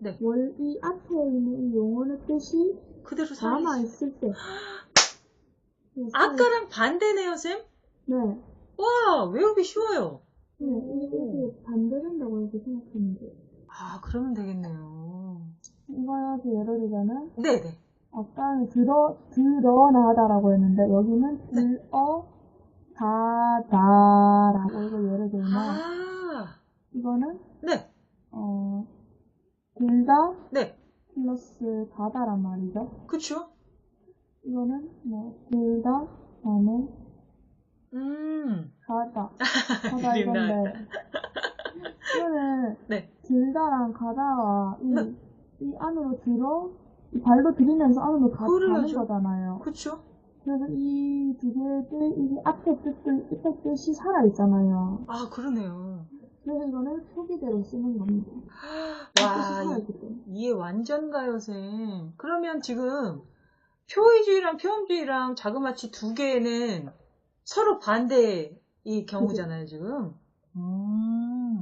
네. 월이 앞에 있는 이 용어의 뜻이 그대로 살아 남아. 있을 때. 네, 아까랑 반대네요, 쌤? 네. 와, 외우기 쉬워요. 네, 이- 이게 반대된다고 이렇게 생각하면 돼요. 아, 그러면 되겠네요. 이거여기 예를 들자면, 네네. 아까는 들어, 드러나다라고 했는데, 여기는 네. 들어, 가다라고 이거 예를 들면, 아, 이거는, 네, 어, 들다 네. 플러스 가다란 말이죠. 그쵸? 이거는 뭐, 들다, 다음에 음, 가다. 가다 이건데. 이거는 네. 들다랑 가다가 이, 네. 이 안으로 들어, 이 발로 들이면서 안으로 가, 가는. 거잖아요. 그쵸? 그래서 이 두 개의 뜻, 이게 앞에 뜻도, 앞에 뜻이 살아있잖아요. 아, 그러네요. 그래서 이거는 표기대로 쓰는 겁니다. 와, 뜻이 이- 살아있기 때문에. 이해 완전 가요, 쌤. 그러면 지금 표의주의랑 표현주의랑 자그마치 두 개는 서로 반대 이 경우잖아요, 지금. 음.